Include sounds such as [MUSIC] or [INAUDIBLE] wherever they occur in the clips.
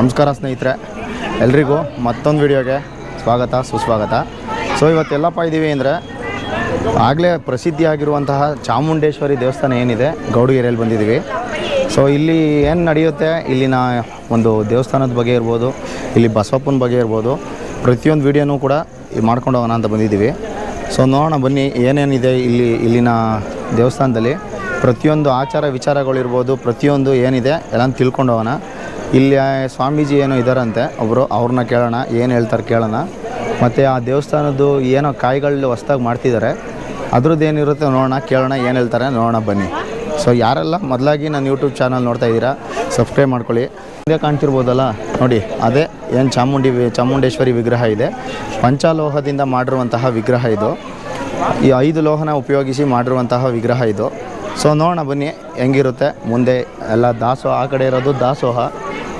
ನಮಸ್ಕಾರ ಸ್ನೇಹಿತರೆ, ಎಲ್ರಿಗೂ ಮತ್ತೊಂದು ವಿಡಿಯೋಗೆ ಸ್ವಾಗತ, ಸುಸ್ವಾಗತ. ಸೊ ಇವತ್ತೆಲ್ಲಪ್ಪ ಇದ್ದೀವಿ ಅಂದರೆ ಆಗಲೇ ಪ್ರಸಿದ್ಧಿಯಾಗಿರುವಂತಹ ಚಾಮುಂಡೇಶ್ವರಿ ದೇವಸ್ಥಾನ ಏನಿದೆ, ಗೌಡಗೆರೆಯಲ್ಲಿ ಬಂದಿದ್ದೀವಿ. ಸೊ ಇಲ್ಲಿ ಏನು ನಡೆಯುತ್ತೆ? ಇಲ್ಲಿನ ಒಂದು ದೇವಸ್ಥಾನದ ಬಗ್ಗೆ ಇರ್ಬೋದು, ಇಲ್ಲಿ ಬಸವಪ್ಪನ ಬಗ್ಗೆ ಇರ್ಬೋದು, ಪ್ರತಿಯೊಂದು ವಿಡಿಯೋನೂ ಕೂಡ ಮಾಡ್ಕೊಂಡು ಹೋಗೋಣ ಅಂತ ಬಂದಿದ್ದೀವಿ. ಸೊ ನೋಡೋಣ ಬನ್ನಿ ಏನೇನಿದೆ ಇಲ್ಲಿ, ಇಲ್ಲಿನ ದೇವಸ್ಥಾನದಲ್ಲಿ. ಪ್ರತಿಯೊಂದು ಆಚಾರ ವಿಚಾರಗಳಿರ್ಬೋದು, ಪ್ರತಿಯೊಂದು ಏನಿದೆ ಎಲ್ಲ ತಿಳ್ಕೊಂಡು ಹೋಗೋಣ ಇಲ್ಲಿ ಸ್ವಾಮೀಜಿ ಏನೋ ಇದ್ದಾರಂತೆ ಒಬ್ಬರು ಅವ್ರನ್ನ ಕೇಳೋಣ, ಏನು ಹೇಳ್ತಾರೆ ಕೇಳೋಣ. ಮತ್ತು ಆ ದೇವಸ್ಥಾನದ್ದು ಏನೋ ಕಾಯಿಗಳು ಹೊಸ್ದಾಗಿ ಮಾಡ್ತಿದ್ದಾರೆ ಅದ್ರದ್ದು ಏನಿರುತ್ತೆ ನೋಡೋಣ, ಕೇಳೋಣ, ಏನು ಹೇಳ್ತಾರೆ ನೋಡೋಣ ಬನ್ನಿ. ಸೊ ಯಾರೆಲ್ಲ ಮೊದಲಾಗಿ ನನ್ನ ಯೂಟ್ಯೂಬ್ ಚಾನಲ್ ನೋಡ್ತಾ ಇದ್ದೀರಾ ಸಬ್ಸ್ಕ್ರೈಬ್ ಮಾಡ್ಕೊಳ್ಳಿ. ಹಿಂದೆ ಕಾಣ್ತಿರ್ಬೋದಲ್ಲ? ನೋಡಿ, ಅದೇ ಏನು ಚಾಮುಂಡಿ ಚಾಮುಂಡೇಶ್ವರಿ ವಿಗ್ರಹ ಇದೆ. ಪಂಚಾಲೋಹದಿಂದ ಮಾಡಿರುವಂತಹ ವಿಗ್ರಹ ಇದು. ಈ ಐದು ಲೋಹನ ಉಪಯೋಗಿಸಿ ಮಾಡಿರುವಂತಹ ವಿಗ್ರಹ ಇದು. ಸೊ ನೋಡೋಣ ಬನ್ನಿ, ಹೆಂಗಿರುತ್ತೆ. ಮುಂದೆ ಎಲ್ಲ ದಾಸೋಹ, ಆ ಕಡೆ ಇರೋದು ದಾಸೋಹ.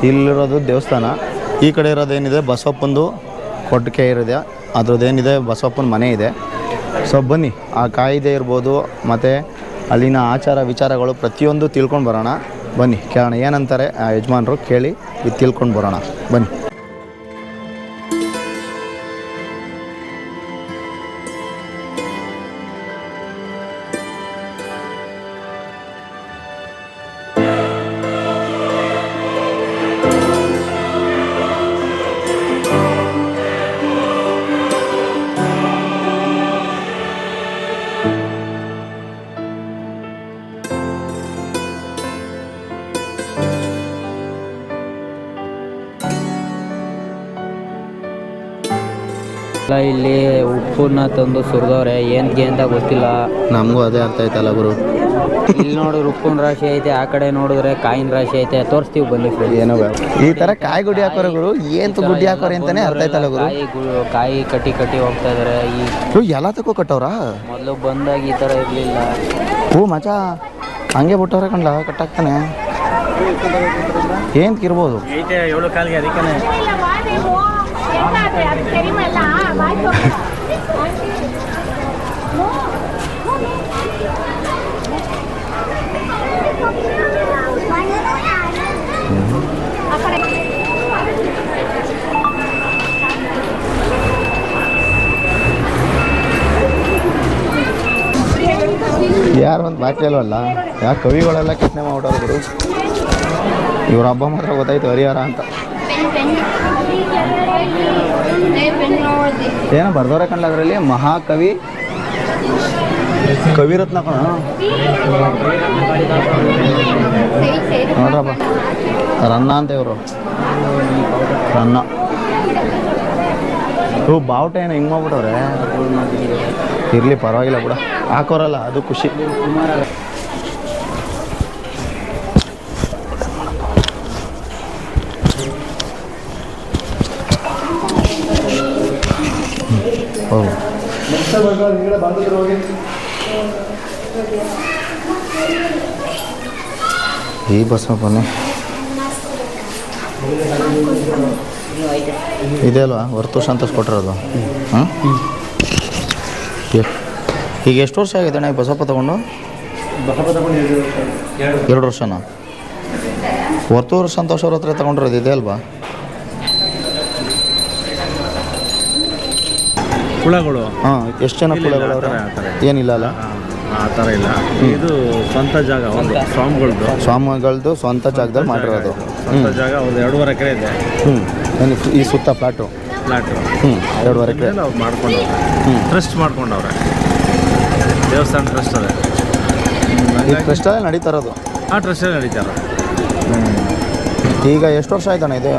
ಇಲ್ಲಿರೋದು ದೇವಸ್ಥಾನ. ಈ ಕಡೆ ಇರೋದೇನಿದೆ ಬಸವಪ್ಪಂದು ಕೊಟ್ಟಿಗೆ ಇರೋದೆ. ಅದ್ರದ್ದೇನಿದೆ ಬಸವಪ್ಪನ ಮನೆ ಇದೆ. ಸೊ ಬನ್ನಿ. ಆ ಕಾಯಿದೆ ಇರ್ಬೋದು, ಮತ್ತು ಅಲ್ಲಿನ ಆಚಾರ ವಿಚಾರಗಳು ಪ್ರತಿಯೊಂದು ತಿಳ್ಕೊಂಡು ಬರೋಣ. ಬನ್ನಿ, ಕೇಳೋಣ. ಏನಂತಾರೆ ಆ ಯಜಮಾನರು ಕೇಳಿ ತಿಳ್ಕೊಂಡು ಬರೋಣ. ಬನ್ನಿ. ಇಲ್ಲಿ ಉಪ್ಪನ್ನ ತಂದು ಸುರಿದವ್ರೆ ಏನ್ಗೆ ಅಂತ ಗೊತ್ತಿಲ್ಲ. ನಮಗೂ ಅದೇ ಅರ್ಥ ಆಯ್ತಲ್ಲ ಗುರು. ಇಲ್ಲಿ ನೋಡಿದ್ರೆ ಉಪ್ಪಿನ ರಾಶಿ ಐತೆ ಆ ಕಡೆ ನೋಡಿದ್ರೆ ಕಾಯಿನ ರಾಶಿ ಐತೆ ತೋರಿಸ್ತೀವಿ ಬನ್ನಿ ಫ್ರೆಂಡ್ ಏನೋ ಈ ತರ ಕಾಯಿ ಗುಡಿ ಹಾಕೋರು ಗುರು ಏನ್ ಗುಡ್ಡಿ ಹಾಕೋರಿ ಅಂತಾನೆ ಅರ್ಥ ಆಯ್ತಲ್ಲ ಗುರು? ಕಾಯಿ ಗು- ಕಾಯಿ ಕಟ್ಟಿ ಕಟ್ಟಿ ಹೋಗ್ತಾ ಇದಾರೆ ಈ ಎಲ್ಲ ತಕೋ ಕಟ್ಟವ್ರ? ಮೊದ್ಲು ಬಂದಾಗ ಈ ತರ ಇರ್ಲಿಲ್ಲ. ಹೂ ಮಚ ಹಂಗೆ ಬಿಟ್ಟವ್ರ ಕಣ್ಲ ಕಟ್ಟಾಕ್ತಾನೆ. ಏನ್ಕಿರ್ಬೋದು ಯಾರು ಒಂದು ಬಾಕಿ ಅಲ್ವಲ್ಲ ಯಾಕೆ ಕವಿಗಳೆಲ್ಲ ಕೆತ್ತನೆ ಮಾಡೋರು ಇವ್ರ ಹಬ್ಬ ಮಾತ್ರ ಗೊತ್ತಾಯ್ತು ಹರಿಹರ ಅಂತ. ಏನೋ ಬರ್ದವ್ರೆ ಕಣ್ಲ ಅದರಲ್ಲಿ? ಮಹಾಕವಿ. ಕವಿರತ್ನ ಕಣ? ನೋಡ್ರಪ್ಪ. ರನ್ನ ಅಂತ ಇವರು. ರನ್ನ. ಹೂ ಬಾವುಟ ಏನು ಹಿಂಗೆ ಮಾಡ್ಬಿಟ್ಟವ್ರೆ. ಇರಲಿ ಪರವಾಗಿಲ್ಲ ಬಿಡ. ಹಾಕೋರಲ್ಲ, ಅದು ಖುಷಿ. ಈ ಬಸವಪ್ಪನೇ ಇದೆ ಅಲ್ವಾ? ಹೊರ್ತು ಸಂತೋಷ ಕೊಟ್ಟಿರೋದು. ಹಾಂ ಈಗ ಎಷ್ಟು ವರ್ಷ ಆಗಿದೆ ಅಣ್ಣ ಈ ಬಸಪ್ಪ ತಗೊಂಡು? ಎರಡು ವರ್ಷನಾ? ಹೊರ್ತೂರು ಸಂತೋಷ್ ಅವ್ರ ಹತ್ರ ತಗೊಂಡಿರೋದು ಇದೆ ಅಲ್ವಾ? ಹುಳಗಳು ಹಾಂ ಎಷ್ಟು ಜನ ಕುಳಗಳು ಥರ, ಏನಿಲ್ಲ ಅಲ್ಲ? ಆ ಥರ ಇಲ್ಲ. ಇದು ಸ್ವಂತ ಜಾಗ ಒಂದು ಸ್ವಾಮಿಗಳದ್ದು ಸ್ವಾಮಿಗಳದ್ದು ಸ್ವಂತ ಜಾಗದಲ್ಲಿ ಮಾಡಿರೋದು. ಸ್ವಂತ ಜಾಗ ಒಂದು ಎರಡೂವರೆ ಎಕರೆ ಇದೆ. ಹ್ಞೂ ಏನು ಈ ಸುತ್ತ ಫ್ಲಾಟು? ಫ್ಲಾಟ್. ಹ್ಞೂ ಎರಡುವರೆ ಎಕರೆ. ಅವ್ರು ಮಾಡ್ಕೊಂಡವ್ರೆ. ಹ್ಞೂ ಟ್ರಸ್ಟ್ ಮಾಡ್ಕೊಂಡವ್ರೆ. ದೇವಸ್ಥಾನ ಟ್ರಸ್ಟ್ ಅದೇ. ಈ ಟ್ರಸ್ಟಲ್ಲೇ ನಡೀತಾ ಇರೋದು? ಆ ಟ್ರಸ್ಟೇ ನಡೀತಾರೆ ಈಗ ಎಷ್ಟು ವರ್ಷ ಆಯ್ತಣ್ಣ ಇದೆ?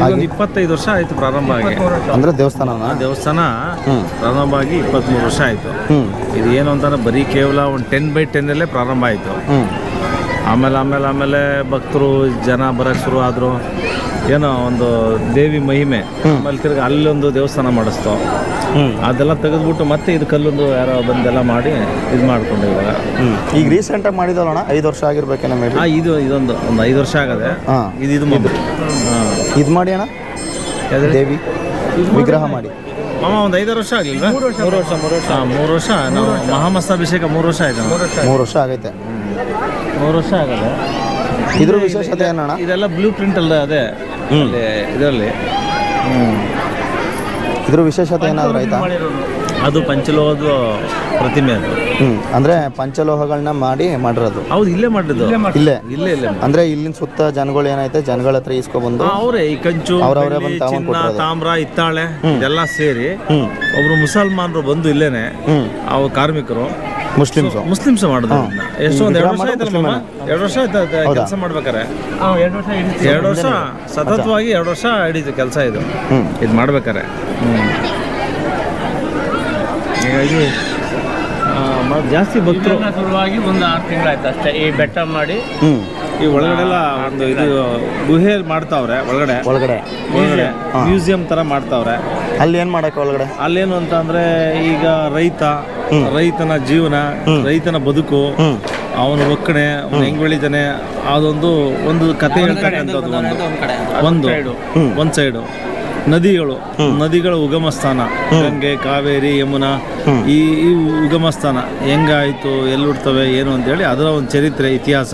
ಇದೊಂದು ಇಪ್ಪತ್ತೈದು ವರ್ಷ ಆಯ್ತು ಪ್ರಾರಂಭ ಆಗಿ. ಅಂದ್ರೆ ದೇವಸ್ಥಾನನ? ದೇವಸ್ಥಾನ ಹ್ಞೂ ಪ್ರಾರಂಭ ಆಗಿ ಇಪ್ಪತ್ಮೂರು ವರ್ಷ ಆಯ್ತು. ಹ್ಞೂ ಇದು ಏನು ಅಂತಂದ್ರೆ ಬರೀ ಕೇವಲ ಒಂದು ಟೆನ್ ಬೈ ಟೆನ್ನಲ್ಲೇ ಪ್ರಾರಂಭ ಆಯ್ತು. ಆಮೇಲೆ ಆಮೇಲೆ ಆಮೇಲೆ ಭಕ್ತರು ಜನ ಬರಕ್ ಶುರು ಆದ್ರು. ಏನೋ ಒಂದು ದೇವಿ ಮಹಿಮೆ. ಆಮೇಲೆ ತಿರ್ಗಿ ಅಲ್ಲೊಂದು ದೇವಸ್ಥಾನ ಮಾಡಿಸ್ತು. ಅದೆಲ್ಲ ತೆಗೆದ್ಬಿಟ್ಟು ಮತ್ತೆ ಇದು ಕಲ್ಲೊಂದು ಯಾರೋ ಬಂದೆಲ್ಲ ಮಾಡಿ ಇದು ಮಾಡ್ಕೊಂಡು ಇವಾಗ. ಹ್ಞೂ ಈಗ ರೀಸೆಂಟಾಗಿ ಮಾಡಿದಲ್ಲಣ್ಣ? ಐದು ವರ್ಷ ಆಗಿರ್ಬೇಕು ನಮಗೆ ಆ, ಇದು ಇದೊಂದು ಒಂದು ಐದು ವರ್ಷ ಆಗದೆ. ಹಾಂ. ಇದು ಇದು ಮೊಬೈಲ್ ಹಾಂ ಇದು ಮಾಡಿ ಅಣ್ಣ? ದೇವಿ. ವಿಗ್ರಹ ಮಾಡಿ. ಮಾಮ ಒಂದು ಐದಾರು ವರ್ಷ ಆಗಲಿಲ್ವಾ? ಮೂರು ವರ್ಷ. ಮೂರು ವರ್ಷ ಮೂರು ವರ್ಷ. ಹಾಂ ಮೂರು ವರ್ಷ. ನಾವು ಮಹಾಮಸ್ತಾಭಿಷೇಕ ಮೂರು ವರ್ಷ ಆಯ್ತು. ಮೂರು ವರ್ಷ ಆಗೈತೆ. ಮೂರು ವರ್ಷ ಆಗದೆ. ಇದ್ರ ವಿಶೇಷತೆ ಏನಣ್ಣ? ಇದೆಲ್ಲ ಬ್ಲೂ ಪ್ರಿಂಟ್ ಅಲ್ಲ ಅದೇ. ಇದರಲ್ಲಿ. ಇದರಲ್ಲಿ ಇದ್ರ ವಿಶೇಷತೆ ಏನಾದರೂ ಆಯ್ತಾ? ಅದು ಪಂಚಲೋಹದ ಪ್ರತಿಮೆ ಅದು. ಹ್ಞೂ ಅಂದರೆ ಪಂಚಲೋಹಗಳನ್ನ ಮಾಡಿ ಮಾಡಿರೋದು. ಹೌದು ಇಲ್ಲೇ ಮಾಡಿದ್ದು. ಇಲ್ಲೇ ಇಲ್ಲೇ? ಇಲ್ಲೇ ಅಂದ್ರೆ ಇಲ್ಲಿನ ಸುತ್ತ ಜನಗಳು ಏನೈತೆ ಜನಗಳ ಹತ್ರ ಇಸ್ಕೊಬಂದು ಅವರೇ ಈ ಕಂಚು ಅವರವರೇ ಬಂದು ತಗೊಂಡ್ ಚಿನ್ನ ಕೊಟ್ಟಿರೋದು. ತಾಮ್ರ ಹಿತ್ತಾಳೆ ಇದೆಲ್ಲ ಸೇರಿ ಒಬ್ರು ಮುಸಲ್ಮಾನರು ಬಂದು ಇಲ್ಲೇನೆ ಅವ್ರ ಕಾರ್ಮಿಕರು ಮುಸ್ಲಿಮ್ಸು ಮುಸ್ಲಿಮ್ಸ್ ಮಾಡೋದು. ಎಷ್ಟು ಒಂದು ಎರಡು ವರ್ಷ ಆಯ್ತು ಆಯ್ತಲ್ಲ ಮಾಮ? ಎರಡು ವರ್ಷ ಆಯ್ತು? ಕೆಲಸ ಮಾಡ್ಬೇಕಾರೆ ಎರಡು ವರ್ಷ ಸತತವಾಗಿ ಎರಡು ವರ್ಷ ಹಿಡಿತು ಕೆಲಸ ಇದು. ಇದು ಮಾಡ್ಬೇಕಾರೆ ಹೀಗಾಗಿ ಆ, ಮ- ಜಾಸ್ತಿ ಭಕ್ತರು ಶುರುವಾಗಿ ಒಂದು ಆರು ತಿಂಗಳಾಯ್ತು ಅಷ್ಟೇ. ಈ ಬೆಟ್ಟ ಮಾಡಿ ಹ್ಞೂ ಈ ಒಳಗಡೆ ಎಲ್ಲ ಒಂದು ಇದು ಗುಹೆ ಮಾಡ್ತಾವ್ರೆ ಒಳಗಡೆ. ಒಳಗಡೆ. ಒಳಗಡೆ. ಮ್ಯೂಸಿಯಂ ತರ ಮಾಡ್ತಾವ್ರೆ. ಅಲ್ಲಿ ಏನು ಮಾಡೋಕ್ಕೆ ಒಳಗಡೆ? ಅಲ್ಲೇನು ಅಂತಂದ್ರೆ ಈಗ ರೈತ ರೈತನ ಜೀವನ ರೈತನ ಬದುಕು ಅವನ ಒಕ್ಕಣೆ ಅವನು ಹೆಂಗ್ ಬೆಳಿತಾನೆ ಅದೊಂದು ಒಂದು ಕತೆ ಹೇಳ್ತಕ್ಕಂಥದ್ದು ಒಂದು ಒಂದು. ಒಂದ್ ಸೈಡು ನದಿಗಳು ನದಿಗಳ ಉಗಮ ಸ್ಥಾನ ಗಂಗೆ ಕಾವೇರಿ ಯಮುನಾ. ಈ ಈ ಉಗಮ ಸ್ಥಾನ ಹೆಂಗಾಯ್ತು ಎಲ್ಲಿ ಹುಡ್ತವೆ ಏನು ಅಂತೇಳಿ ಅದರ ಒಂದು ಚರಿತ್ರೆ ಇತಿಹಾಸ.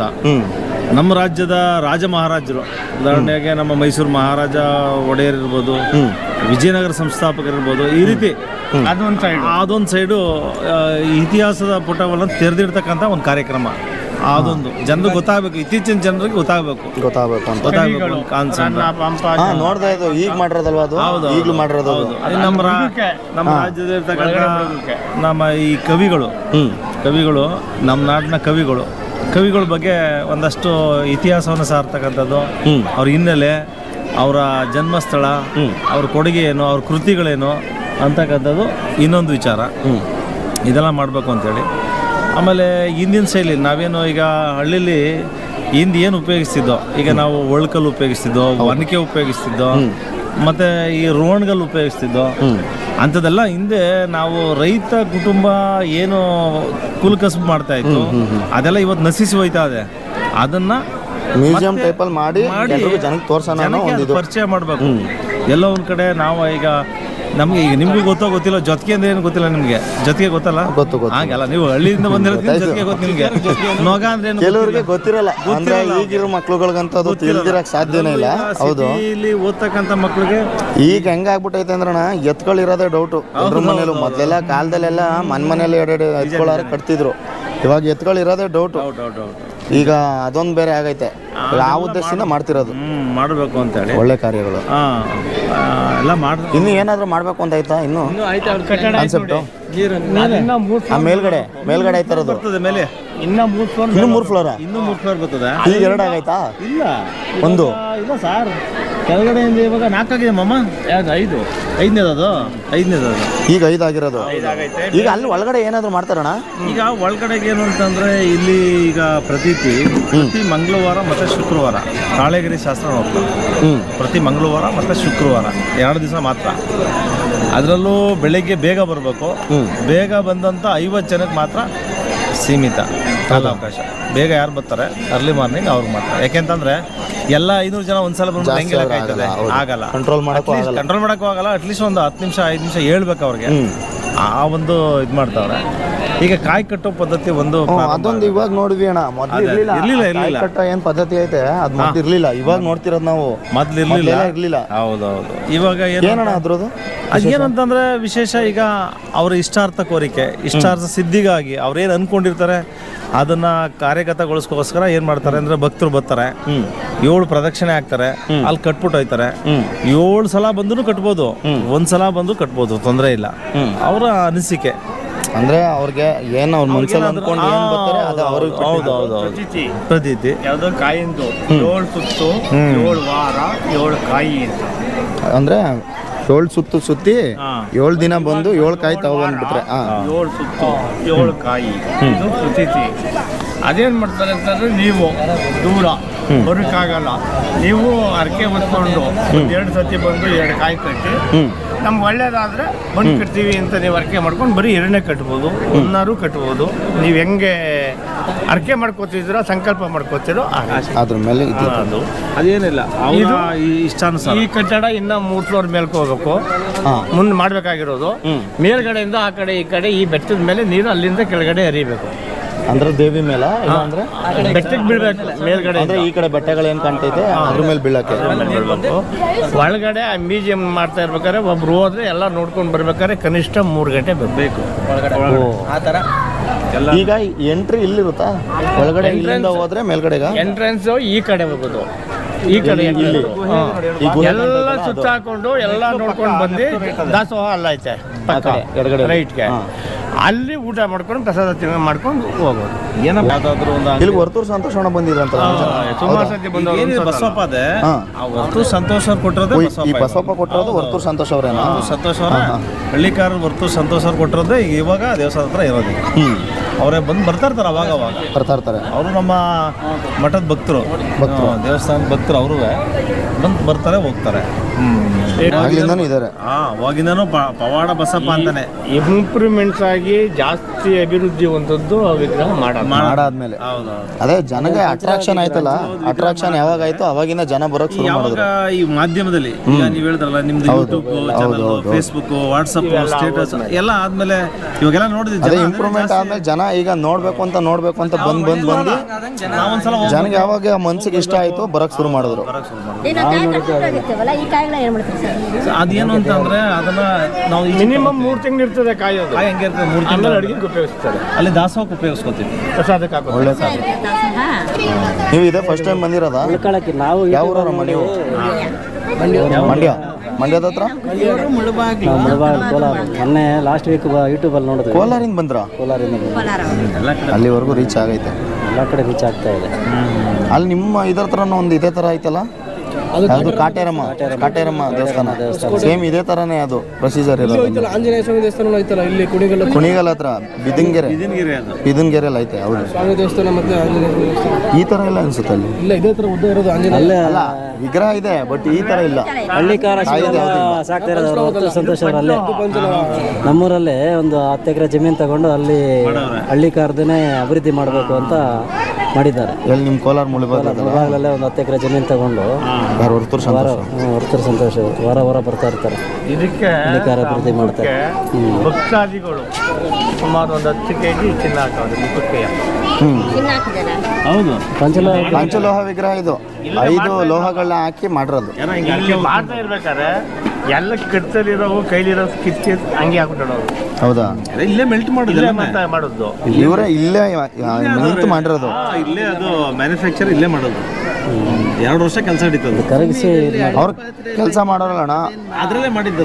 ನಮ್ಮ ರಾಜ್ಯದ ರಾಜ ಮಹಾರಾಜರು. ಉದಾಹರಣೆಗೆ ನಮ್ಮ ಮೈಸೂರು ಮಹಾರಾಜ ಒಡೆಯರ್ ಇರ್ಬೋದು ವಿಜಯನಗರ ಸಂಸ್ಥಾಪಕರಿರ್ಬೋದು ಈ ರೀತಿ ಅದೊಂದು ಸೈಡ್ ಅದೊಂದು ಸೈಡು ಇತಿಹಾಸದ ಪುಟವನ್ನು ತೆರೆದಿಡ್ತಕ್ಕಂಥ ಒಂದು ಕಾರ್ಯಕ್ರಮ. ಅದೊಂದು. ಜನರಿಗೆ ಗೊತ್ತಾಗಬೇಕು. ಇತ್ತೀಚಿನ ಜನರಿಗೆ ಗೊತ್ತಾಗಬೇಕು. ಗೊತ್ತಾಗಬೇಕು ಅಂತ. ಗೊತ್ತಾಗಬೇಕು ಪಂಪ ಇದು ಈಗ ಮಾಡಿರೋದಲ್ವ ಅದು? ಹೌದು, ಈಗಲೂ ಮಾಡಿರೋದು ಅದು. ಅದು ನಮ್ಮ ರಾ- ನಮ್ಮ ರಾಜ್ಯದಲ್ಲಿರ್ತಕ್ಕಂಥ ನಮ್ಮ ಈ ಕವಿಗಳು. ಹ್ಞೂ ಕವಿಗಳು ನಮ್ಮ ನಾಡಿನ ಕವಿಗಳು. ಕವಿಗಳ ಬಗ್ಗೆ ಒಂದಷ್ಟು ಇತಿಹಾಸವನ್ನು ಸಾರ್ತಕ್ಕಂಥದ್ದು. ಹ್ಞೂ ಅವ್ರ ಹಿನ್ನೆಲೆ ಅವರ ಜನ್ಮಸ್ಥಳ ಅವ್ರ ಕೊಡುಗೆ ಏನು ಅವ್ರ ಕೃತಿಗಳೇನು ಅಂತಕ್ಕಂಥದ್ದು ಇನ್ನೊಂದು ವಿಚಾರ. ಇದೆಲ್ಲ ಮಾಡಬೇಕು ಅಂತೇಳಿ. ಆಮೇಲೆ ಹಿಂದಿನ ಶೈಲಿ ನಾವೇನು ಈಗ ಹಳ್ಳಿಲಿ ಹಿಂದೆ ಏನು ಉಪಯೋಗಿಸ್ತಿದ್ದೋ ಈಗ ನಾವು ಒಳ್ಕಲ್ ಉಪಯೋಗಿಸ್ತಿದ್ದೋ ಒನಕೆ ಉಪಯೋಗಿಸ್ತಿದ್ದೋ ಮತ್ತು ಈ ರೋಣ್ಗಲ್ ಉಪಯೋಗಿಸ್ತಿದ್ದೋ ಅಂಥದ್ದೆಲ್ಲ ಹಿಂದೆ ನಾವು ರೈತ ಕುಟುಂಬ ಏನು ಕುಲ್ಕಸಬು ಮಾಡ್ತಾ ಇತ್ತು ಅದೆಲ್ಲ ಇವತ್ತು ನಶಿಸಿ ಹೋಯ್ತಾ ಇದೆ. ಅದನ್ನ ಮ್ಯೂಸಿಯಂ ಟೈಪಲ್ಲಿ ಮಾಡಿ ಮಾಡಿ ಜನಕ್ಕೆ ತೋರ್ಸೋಣ ಪರಿಚಯ ಮಾಡಬೇಕು. ಎಲ್ಲ ಒಂದು ಕಡೆ ನಾವು ಈಗ ನಮಗೆ ಈಗ ನಿಮ್ಗೆ ಗೊತ್ತೋ ಗೊತ್ತಿಲ್ಲ ಜೊತೆಗೆ ಅಂದ್ರೆ ಏನು ಗೊತ್ತಿಲ್ಲ ನಿಮಗೆ? ಜೊತೆಗೆ ಗೊತ್ತಲ್ಲ? ಗೊತ್ತು ಗೊತ್ತು. ಹಾಗಲ್ಲ ನೀವು ಹಳ್ಳಿಯಿಂದ ಬಂದಿರೋದ್ರಿಂದ ಜೊತೆಗೆ ಗೊತ್ತು ನಿಮಗೆ. [LAUGHS] ನೊಗ ಅಂದ್ರೆ ಏನು ಕೆಲವರಿಗೆ ಗೊತ್ತಿರಲ್ಲ. ಅಂದ್ರೆ ಈಗಿರೋ ಮಕ್ಳುಗಳಿಗಂತೂ ಅದು ತಿಳಿದಿರಕ್ ಸಾಧ್ಯನೇ ಇಲ್ಲ. ಹೌದು. ಇಲ್ಲಿ ಓದ್ತಕ್ಕಂಥ ಮಕ್ಳಿಗೆ ಈಗ ಹೆಂಗ ಹೆಂಗಾಗ್ಬಿಟ್ಟೈತೆ ಅಂದ್ರಣ ಎತ್ಗಳಿರೋದೇ ಡೌಟು ಅದ್ರ ಮನೇಲಿ ಮೊದಲೆಲ್ಲ ಕಾಲದಲ್ಲೆಲ್ಲ ಮನ್ ಮನೇಲಿ ಎರಡೆರಡು ಎತ್ಕೊಳ್ಳಾರ ಕಟ್ತಿದ್ರು. ಇವಾಗ ಎತ್ಗಳಿರೋದೇ ಡೌಟ್ ಡೌಟ್ ಈಗ ಅದೊಂದು ಬೇರೆ ಆಗೈತೆ. ಆ ಉದ್ದೇಶದಿಂದ ಮಾಡ್ತಿರೋದು. ಹ್ಮ್ ಅಂತ ಹೇಳಿ. ಒಳ್ಳೆ ಕಾರ್ಯಗಳು. ಹಾ ಆ, ಎಲ್ಲ ಮಾಡ್ ಇನ್ನು ಏನಾದರೂ ಮಾಡಬೇಕು ಅಂತ ಆಯ್ತಾ ಇನ್ನು? ಕಾನ್ಸೆಪ್ಟು ಇನ್ನ ಮೂರ್ ಆ ಮೇಲ್ಗಡೆ ಮೇಲ್ಗಡೆ ಆಯ್ತಾರದು ಬರ್ತದೆ ಮೇಲೆ. ಇನ್ನ ಮೂರ್ ಫ್ಲೋರ್ ಇನ್ನು ಮೂರು ಫ್ಲೋರ ಇನ್ನೂ ಮೂರ್ ಫ್ಲೋರ್ ಬರ್ತದೆ. ಈಗ ಎರಡು ಆಗೈತಾ ಇಲ್ಲ. ಒಂದು. ಇಲ್ಲ ಸರ್. ಕೆಳಗಡೆಯಿಂದ ಇವಾಗ ನಾಲ್ಕಾಗಿದೆ ಮಾಮ. ಯಾವ್ದು? ಐದು. ಐದನೇದು ಅದು. ಐದನೇದು ಅದು. ಈಗ ಐದು ಆಗಿರೋದು. ಈಗ ಅಲ್ಲಿ ಒಳಗಡೆ ಏನಾದರೂ ಮಾಡ್ತಾರಣ ಈಗ ಒಳಗಡೆಗೆ ಏನು ಅಂತಂದ್ರೆ ಇಲ್ಲಿ ಈಗ ಪ್ರತೀತಿ ಪ್ರತಿ ಮಂಗಳವಾರ ಮತ್ತೆ ಶುಕ್ರವಾರ ತಾಳೆಗಿರಿ ಶಾಸ್ತ್ರ ನೋಡ್ತಾರೆ ಹ್ಞೂ ಪ್ರತಿ ಮಂಗಳವಾರ ಮತ್ತು ಶುಕ್ರವಾರ ಎರಡು ದಿವಸ ಮಾತ್ರ. ಅದರಲ್ಲೂ ಬೆಳಗ್ಗೆ ಬೇಗ ಬರಬೇಕು. ಹ್ಞೂ ಬೇಗ ಬಂದಂಥ ಐವತ್ತು ಜನಕ್ಕೆ ಮಾತ್ರ ಸೀಮಿತ ಕಾಲಾವಕಾಶ. ಬೇಗ ಯಾರು ಬರ್ತಾರೆ? ಅರ್ಲಿ ಮಾರ್ನಿಂಗ್ ಅವ್ರಿಗೆ ಮಾತ್ರ. ಯಾಕೆಂತಂದ್ರೆ ಎಲ್ಲ ಐನೂರು ಜನ ಒಂದ್ಸಲ ಬಂದು ಹೆಂಗೆ ಆಗಲ್ಲ, ಕಂಟ್ರೋಲ್ ಮಾಡೋಕ್ಕೂ ಆಗಲ್ಲ. ಕಂಟ್ರೋಲ್ ಮಾಡೋಕ್ಕೂ ಆಗಲ್ಲ. ಅಟ್ಲೀಸ್ಟ್ ಒಂದು ಹತ್ತು ನಿಮಿಷ ಐದು ನಿಮಿಷ ಹೇಳ್ಬೇಕು ಅವ್ರಿಗೆ. ಆ ಒಂದು ಇದು ಮಾಡ್ತಾವ್ರೆ. ಈಗ ಕಾಯಿ ಕಟ್ಟೋ ಪದ್ಧತಿ ಒಂದು ಅದೊಂದು ಇವಾಗ ನೋಡಿದ್ವಿ ಅಣ್ಣ. ಮೊದ್ಲು ಇರ್ಲಿಲ್ಲ. ಇರ್ಲಿಲ್ಲ, ಇರ್ಲಿಲ್ಲ. ಕಟ್ಟ ಏನ್ ಪದ್ಧತಿ ಐತೆ? ಅದು ಮೊದ್ಲು ಇರ್ಲಿಲ್ಲ. ಇವಾಗ ನೋಡ್ತಿರೋದು ನಾವು. ಮೊದ್ಲು ಇರ್ಲಿಲ್ಲ. ಇರ್ಲಿಲ್ಲ. ಹೌದೌದು. ಇವಾಗ ಏನು ಏನಣ್ಣ ಅದ್ರದ್ದು? ಏನಂತಂದ್ರೆ ವಿಶೇಷ ಈಗ ಅವ್ರ ಇಷ್ಟಾರ್ಥ ಕೋರಿಕೆ ಇಷ್ಟಾರ್ಥ ಸಿದ್ಧಿಗಾಗಿ ಅವ್ರೇನು ಅನ್ಕೊಂಡಿರ್ತಾರೆ ಅದನ್ನ ಕಾರ್ಯಗತಗೊಳಿಸ್ಕೋಸ್ಕರ ಏನ್ ಮಾಡ್ತಾರೆ ಅಂದ್ರೆ ಭಕ್ತರು ಬರ್ತಾರೆ. ಏಳು ಪ್ರದಕ್ಷಿಣೆ ಹಾಕ್ತಾರೆ. ಅಲ್ಲಿ ಕಟ್ಬಿಟ್ಟು ಹೋಯ್ತಾರೆ. ಏಳು ಸಲ ಬಂದ್ರು ಕಟ್ಬೋದು. ಒಂದ್ಸಲ ಬಂದು ಕಟ್ಬೋದು. ತೊಂದರೆ ಇಲ್ಲ. ಅವರ ಅನಿಸಿಕೆ. ಅಂದ್ರೆ ಅವ್ರಿಗೆ ಏನ್ ಅವ್ರ ಮನ್ಸಲ್ಲಿ ಅನ್ಕೊಂಡು ಏನ್ ಬರ್ತಾರೆ ಅದು ಅವ್ರಿಗೆ ಹೌದು ಹೌದು ಹೌದು. ಪ್ರತೀತಿ. ಪ್ರತೀತಿ. ಯಾವ್ದೋ ಕಾಯಿಂದು. ಏಳು ಸುತ್ತು ಏಳು ವಾರ ಏಳು ಕಾಯಿ ಅಂತ. ಅಂದ್ರೆ ಏಳು ಸುತ್ತು ಸುತ್ತಿ. ಏಳು ದಿನ ಬಂದು ಏಳು ಕಾಯಿ ತಗೊಂಡ್ಬಿಟ್ರೆ ಹಾ. ಏಳು ಸುತ್ತು ಏಳು ಕಾಯಿ. ಇದು ಪ್ರತೀತಿ. ಅದೇನ್ ಮಾಡ್ತಾರೆ ಅಂತಂದ್ರೆ ನೀವು ದೂರ ಬರೋಕ್ಕಾಗಲ್ಲ. ನೀವು ಅರ್ಕೆ ಹೊತ್ಕೊಂಡು ಎರಡು ಸತಿ ಬಂದು ಎರಡು ಕಾಯಿ ಕಟ್ಟಿ ನಮ್ಗೆ ಒಳ್ಳೇದಾದ್ರೆ ಬಂದು ಕಟ್ತೀವಿ ಅಂತ ನೀವು ಅರ್ಕೆ ಮಾಡ್ಕೊಂಡು ಬರೀ ಎರಡನೇ ಕಟ್ಬೋದು ಒಂದಾರು ಕಟ್ಬೋದು. ನೀವು ಹೆಂಗೆ ಅರ್ಕೆ ಮಾಡ್ಕೋತಿದ್ದೀರೋ ಸಂಕಲ್ಪ ಮಾಡ್ಕೋತಿರೋ ಹಾಗೆ. ಅದ್ರ ಮೇಲೆ ಇದು ಅದು. ಅದೇನಿಲ್ಲ ಇದು- ಈ ಇಷ್ಟಾನುಸಾರ. ಈ ಕಟ್ಟಡ ಇನ್ನ ಮೂರ್ ಫ್ಲೋರ್ ಮೇಲ್ಕ್ ಹೋಗ್ಬೇಕು ಮುಂದೆ ಮಾಡ್ಬೇಕಾಗಿರೋದು. ಮೇಲ್ಗಡೆಯಿಂದ ಆ ಕಡೆ ಈ ಕಡೆ ಈ ಬೆಟ್ಟದ ಮೇಲೆ ನೀರು ಅಲ್ಲಿಂದ ಕೆಳಗಡೆ ಹರಿಬೇಕು. ಅಂದ್ರೆ ದೇವಿ ಮೇಲ ಇಲ್ಲ ಅಂದ್ರೆ ಬೆಟ್ಟಕ್ಕೆ ಬೀಳ್ಬೇಕು ಮೇಲ್ಗಡೆ ಅಂದ್ರೆ ಈ ಕಡೆ ಬೆಟ್ಟಗಳೇನು ಕಾಣ್ತೈತೆ? ಅದ್ರ ಮೇಲೆ ಬೀಳಕ್ಕೆ. ಒಳಗಡೆ ಮ್ಯೂಸಿಯಂ ಮಾಡ್ತಾ ಇರ್ಬೇಕಾದ್ರೆ ಒಬ್ರು ಹೋದ್ರೆ ಎಲ್ಲ ನೋಡ್ಕೊಂಡು ಬರ್ಬೇಕಾದ್ರೆ ಕನಿಷ್ಠ ಮೂರು ಗಂಟೆ ಬೇಕು ಈಗ ಎಂಟ್ರಿ ಇಲ್ಲಿರುತ್ತಾ? ಒಳಗಡೆ ಇಲ್ಲಿಂದ ಹೋದ್ರೆ ಮೇಲ್ಗಡೆ ಎಂಟ್ರೆನ್ಸ್ ಈ ಕಡೆ ಹೋಗೋದು. ಈ ಕಡೆ ಇಲ್ಲಿ, ಎಲ್ಲ ಸುತ್ತಾಕೊಂಡು ಸುತ್ತ ಹಾಕೊಂಡು ಎಲ್ಲ ನೋಡ್ಕೊಂಡು ಬಂದು ದಾಸೋಹ ಅಲ್ಲ ಐತೆ ಆ ಎಡಗಡೆ. ರೈಟ್ಗೆ. ಅಲ್ಲಿ ಊಟ ಮಾಡ್ಕೊಂಡು ಪ್ರಸಾದ ತಿನ್ನ ಮಾಡ್ಕೊಂಡು ಹೋಗೋದು. ಏನಪ್ಪ? ಯಾವ್ದಾದ್ರು ಒಂದು ಇಲ್ಲಿ ವರ್ತೂರ್ ಸಂತೋಷ ಬಂದಿರಂತ ಸುಮಾರು ಸತಿ ಬಂದವರು ಏನಿದೆ ಬಸವಪ್ಪ ಅದೇ? ವರ್ತೂರು ಸಂತೋಷ ವರ್ತೂರ್ ಸಂತೋಷ್ ಅವ್ರು ಕೊಟ್ಟಿರೋದೇ ಈ ಬಸವಪ್ಪ ಕೊಟ್ಟಿರೋದು ವರ್ತೂರ್ ಸಂತೋಷ್ ಅವರೇನಾ? ಸಂತೋಷ ಅವರ. ಹಳ್ಳಿಕಾರ ವರ್ತೂರ್ ಸಂತೋಷ ಅವ್ರು ಕೊಟ್ಟಿರೋದೇ ಈಗ ಇವಾಗ ದೇವಸ್ಥಾನ ಹತ್ರ ಇರೋದು. ಅವರೇ ಬಂದು ಬರ್ತಾ ಇರ್ತಾರೆ ಅವಾಗ ಅವಾಗ. ಬರ್ತಾ ಇರ್ತಾರೆ. ಅವರು ನಮ್ಮ ಮಠದ ಭಕ್ತರು. ಭಕ್ತರು. ದೇವಸ್ಥಾನದ ಭಕ್ತರು ಅವರು ಬಂದು ಬರ್ತಾರೆ ಹೋಗ್ತಾರೆ. ಇದ್ದಾರೆ ಹಾ ಅವಾಗಿಂದನೂ ಪ- ಪವಾಡ ಬಸಪ್ಪ ಅಂತಾನೆ. ಇಂಪ್ರೂವ್ಮೆಂಟ್ಸ್ ಆಗಿ ಜಾಸ್ತಿ ಅಭಿವೃದ್ಧಿ ಹೊಂದದ್ದು ಆ ವಿಗ್ರಹ ಮಾಡೋದು ಮಾಡಾದ್ಮೇಲೆ. ಅದೇ ಜನಗೆ ಅಟ್ರಾಕ್ಷನ್ ಆಯ್ತಲ್ಲ ಅಟ್ರಾಕ್ಷನ್ ಯಾವಾಗ ಆಯ್ತು ಅವಾಗಿಂದ ಜನ ಬರೋಕ್ ಶುರು ಯಾವಾಗ ಮಾಡಿದ್ರು. ಈ ಮಾಧ್ಯಮದಲ್ಲಿ ಈಗ ನೀವು ಹೇಳಿದ್ರಲ್ಲ ನಿಮ್ದು ಹೌದು, ಯೂಟ್ಯೂಬ್ ಹೌದು, ಚಾನಲ್ ಹೌದು. ಫೇಸ್ಬುಕ್ ವಾಟ್ಸಪ್ ಸ್ಟೇಟಸ್ ಎಲ್ಲ ಆದ್ಮೇಲೆ ಇವಾಗೆಲ್ಲ ನೋಡಿದ್ರೆ ಅದೇ ಜನ ಇಂಪ್ರೂವ್ಮೆಂಟ್ ಆದ್ಮೇಲೆ ಜನ ಈಗ ನೋಡ್ಬೇಕು ಅಂತ ನೋಡ್ಬೇಕು ಅಂತ ಬಂದ್ ಬಂದ್ ಬಂದು ನಾವೊಂದ್ಸಲ. ಜನಗೆ ಯಾವಾಗ ಮನ್ಸಿಗೆ ಇಷ್ಟ ಆಯ್ತು ಬರಕ್ ಶುರು ಮಾಡಿದ್ರು. ಈಗ ಕಾಯಿ ಕಟ್ಟಿರ್ತೀವಲ್ಲ ಈ ಕಾಯಿಗಳ ಏನು ಮಾಡ್ತೀರಿ ಸರ್? ಅದೇನು ಅಂತಂದ್ರೆ ಅದನ್ನ ನಾವು ಈ ಮಿನಿಮಮ್ ಮೂರು ತಿಂಗಳು ಇರ್ತದೆ ಕಾಯೋದು. ಕಾಯಿ ಹಂಗೆ ಇರ್ತದೆ. ಮೂರು ತಿಂಗಳು ಅಡುಗೆಗೆ ಉಪಯೋಗಿಸ್ತಾರೆ. ಅಲ್ಲಿ ದಾಸೋಹಕ್ಕೆ ಉಪಯೋಗಿಸ್ಕೊತೀವಿ. ಪ್ರಸಾದಕ್ಕೆ ಹಾಕೋದು. ಒಳ್ಳೆ ಸಾಧ್ಯ ನೀವು ಇದೇ ಫಸ್ಟ್ ಟೈಮ್ ಬಂದಿರೋದಾ? ಉಳ್ಕೊಳಕ್ಕೆ ನಾವು ಯಾವ ಊರಮ್ಮ ನೀವು ಮಂಡ್ಯ. ಮಂಡ್ಯದ ಹತ್ರ? ನಾವು ಮುಳಬಾಗಿಲು. ಕೋಲಾರ. ಮೊನ್ನೆ ಲಾಸ್ಟ್ ವೀಕ್ ಯೂಟ್ಯೂಬಲ್ಲಿ ನೋಡಿದ್ವಿ. ಕೋಲಾರಿಂದ ಬಂದ್ರ? ಕೋಲಾರಿಂದ. ಅಲ್ಲಿವರೆಗೂ ರೀಚ್ ಆಗೈತೆ. ಎಲ್ಲ ಕಡೆ ರೀಚ್ ಆಗ್ತಾ ಇದೆ. ಅಲ್ಲಿ ನಿಮ್ಮ ಇದರ ಥರ ಒಂದು ಇದೇ ಥರ ಐತಲ್ಲ? ಅದು ಕಾಟೇರಮ್ಮ. ಕಾಟೇರಮ್ಮ ದೇವಸ್ಥಾನ. ಸೇಮ್ ಇದೇ ತರನೇ ಅದು ಪ್ರೊಸೀಜರ್ ಇರೋದು. ಆಂಜನೇಯ ಸ್ವಾಮಿ ದೇವಸ್ಥಾನ ಐತಲ್ಲ ಇಲ್ಲಿ ಕುಣಿಗಲ್ ಕುಣಿಗಲ್ ಹತ್ರ ಬಿದಂಗೆರೆ ಇದೇನಿಗಿರಿ ಅದು. ಬಿದನ್ಗೆರೆಲ್ಲ ಐತೆ ಹೌದು. ಸ್ವಾಮಿ ದೇವಸ್ಥಾನ ಮತ್ತೆ ಆಂಜನೇಯ ಈ ತರ ಎಲ್ಲ ಅನ್ಸುತ್ತೆ ಅಲ್ಲಿ. ಇಲ್ಲ ಇದೇ ತರ ಉದ್ದ ಇರೋದು ಆಂಜನೇಯ ಅಲ್ಲೇ ಅಲ್ಲ ವಿಗ್ರಹ ಇದೆ ಬಟ್ ಈ ತರ ಇಲ್ಲ. ಹಳ್ಳಿಕಾರ ಸಾಕ್ತಾ ಇರೋದು ಸಂತೋಷ ಅವರಲ್ಲೇ ನಮ್ಮೂರಲ್ಲೇ ಒಂದು ಹತ್ತು ಎಕರೆ ಜಮೀನು ತಗೊಂಡು ಅಲ್ಲಿ ಹಳ್ಳಿಕಾರದನ್ನೇ ಅಭಿವೃದ್ಧಿ ಮಾಡಬೇಕು ಅಂತ ಮಾಡಿದ್ದಾರೆ. ಎಲ್ಲಿ ನಿಮ್ಮ ಕೋಲಾರ ಮುಳಬಾಗಿಲಲ್ಲೇ ಒಂದು ಹತ್ತು ಎಕರೆ ಜಮೀನು ತಗೊಂಡು ಯಾರು ಹೊರತೂರು ವಾರ ಸಂತೋಷ ಹೊರತರು ಸಂತೋಷ ವಾರ ವಾರ ಬರ್ತಾ ಇರ್ತಾರೆ. ಇದಕ್ಕೆ ಹಳ್ಳಿಕಾರ ಅಭಿವೃದ್ಧಿ ಮಾಡ್ತಾರೆ. ಭಕ್ತಾದಿಗಳು ಸುಮಾರು ಒಂದು ಹತ್ತು ಕೆ ಜಿ ಚಿನ್ನ ಮುಖಕ್ಕೆ. ಹಾಕಿದಾರ ಹೌದು. ಪಂಚಲ ಪಂಚಲೋಹ ವಿಗ್ರಹ ಇದು. ಐದು ಲೋಹಗಳನ್ನ ಹಾಕಿ ಮಾಡಿರೋದು. ಇಲ್ಲಿ ಮಾಡ್ತಾ ಇರ್ಬೇಕಾದ್ರೆ ಎಲ್ಲ ಕಿತ್ತಲಿರೋವು ಕೈಲಿರೋ ಕಿತ್ತಿ ಹಂಗೆ ಹಾಕ್ಬಿಟ್ಟು ಹೌದಾ? ಅದೇ ಇಲ್ಲೇ ಮೆಲ್ಟ್ ಇಲ್ಲೇ ಮಾಡೋದಿಲ್ಲ ಮತ್ತೆ ಮಾಡೋದು. ಇವರೇ ಇಲ್ಲೇ ನಿಂತು ಮಾಡಿರೋದು. ಇಲ್ಲೇ ಅದು ಮ್ಯಾನುಫ್ಯಾಕ್ಚರ್ ಇಲ್ಲೇ ಮಾಡೋದು. ಎರಡು ವರ್ಷ ಕೆಲಸ ಹಿಡಿತದ ಕರಗಿಸಿ ಅವ್ರ ಕೆಲಸ ಮಾಡೋರಲ್ಲಣ್ಣ ಅದ್ರಲ್ಲೇ ಮಾಡಿದ್ದು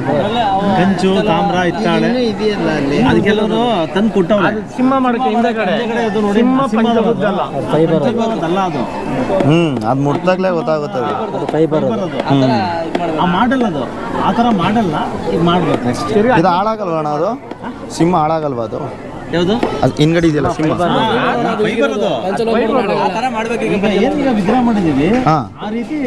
ಕಂಚು ತಾಮ್ರ ಇತ್ತಾಳೆ ಅದಕ್ಕೆಲ್ಲರೂ ತಂದು ಕೊಟ್ಟವ್ರೆ. ಸಿಂಹ ಮಾಡಕ್ಕೆ ಹಿಂದೆಗಡೆ ಸಿಂಹ ಪಂಚಬುದ್ಧ ಅಲ್ಲ ಫೈಬರ್ ಅಲ್ಲ ಅದು ಹ್ಮ್ ಅದು ಮುಟ್ದಾಗ್ಲೇ ಗೊತ್ತಾಗುತ್ತೆ ಅದು. ಫೈಬರ್ ಅದು ಆ ಮಾಡಲ್ ಅದು. ಆ ಥರ ಮಾಡಲ್ಲ ಇದು ಮಾಡ್ಬೇಕು ನೆಕ್ಸ್ಟ್ ಇದು ಹಾಳಾಗಲ್ವಾ ಅಣ್ಣ ಅದು? ಸಿಂಹ ಹಾಳಾಗಲ್ವಾ ಅದು? ಯಾವುದು? ಅದು ಹಿಂಗಡಿ ಇದೆಯಲ್ಲ ಸಿಂಹ. ಫೈಬರ್ ಅದು. ಈಗ ಸುಮ್ ಈಗ ವಿಗ್ರಹ ಮಾಡಿದೀವಿ ಆ ರೀತಿ